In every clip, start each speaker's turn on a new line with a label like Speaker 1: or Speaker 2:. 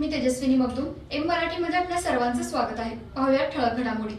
Speaker 1: मी Tejaswini Magdum M मराठीमध्ये आपल्या सर्वांचं स्वागत आहे. पाहूया ठळक घडामोडी.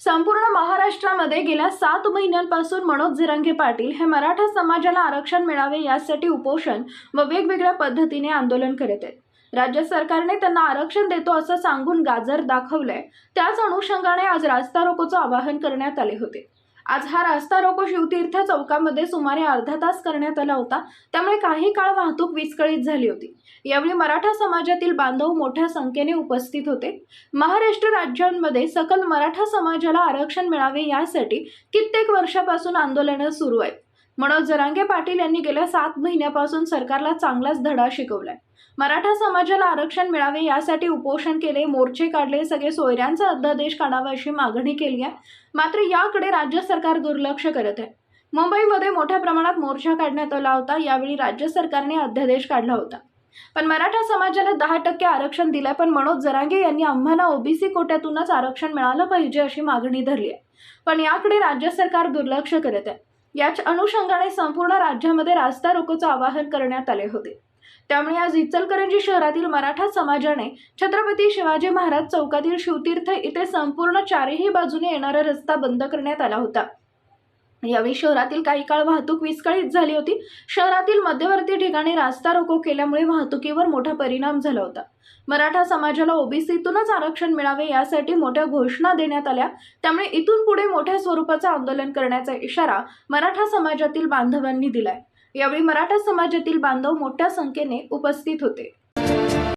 Speaker 2: संपूर्ण महाराष्ट्रामध्ये गेल्या सात महिन्यांपासून मनोज जिरंगे पाटील हे मराठा समाजाला आरक्षण मिळावे यासाठी उपोषण व वेगवेगळ्या पद्धतीने आंदोलन करत आहेत. राज्य सरकारने त्यांना आरक्षण देतो असं सांगून गाजर दाखवलंय. त्याच अनुषंगाने आज रास्ता रोकोचं आवाहन करण्यात आले होते. आज हा रास्ता रोको शिवतीर्थ चौकामध्ये सुमारे अर्धा तास करण्यात आला होता. त्यामुळे काही काळ वाहतूक विस्कळीत झाली होती. यावेळी मराठा समाजातील बांधव मोठ्या संख्येने उपस्थित होते. महाराष्ट्र राज्यांमध्ये सकल मराठा समाजाला आरक्षण मिळावे यासाठी कित्येक वर्षापासून आंदोलनं सुरू आहेत. मनोज जरांगे पाटील यांनी गेल्या सात महिन्यापासून सरकारला चांगलाच धडा शिकवलाय. मराठा समाजाला आरक्षण मिळावे यासाठी उपोषण केले मोर्चे काढले सगळे सोयऱ्यांचा अध्यादेश काढावा अशी मागणी केली आहे. मात्र याकडे राज्य सरकार दुर्लक्ष करत आहे. मुंबईमध्ये मोठ्या प्रमाणात मोर्चा काढण्यात आला होता यावेळी राज्य सरकारने अध्यादेश काढला होता. पण मराठा समाजाला दहा टक्के आरक्षण दिलंय पण मनोज जरांगे यांनी आम्हाला ओबीसी कोट्यातूनच आरक्षण मिळालं पाहिजे अशी मागणी धरली आहे. पण याकडे राज्य सरकार दुर्लक्ष करत आहे. याच अनुषंगाने संपूर्ण राज्यामध्ये रास्ता रोकोचं आवाहन करण्यात आले होते. त्यामुळे आज इचलकरंजी शहरातील मराठा समाजाने छत्रपती शिवाजी महाराज चौकातील शिवतीर्थ इथे संपूर्ण चारही बाजूने येणारा रस्ता बंद करण्यात आला होता. यावेळी शहरातील काही काळ वाहतूक विस्कळीत झाली होती. शहरातील मध्यवर्ती ठिकाणी रास्ता रोको केल्यामुळे वाहतुकीवर मोठा परिणाम झाला होता. मराठा समाजाला ओबीसीतूनच आरक्षण मिळावे यासाठी मोठ्या घोषणा देण्यात आल्या. त्यामुळे इथून पुढे मोठ्या स्वरूपाचं आंदोलन करण्याचा इशारा मराठा समाजातील बांधवांनी दिलाय. यावेळी मराठा समाजातील बांधव मोठ्या संख्येने उपस्थित होते.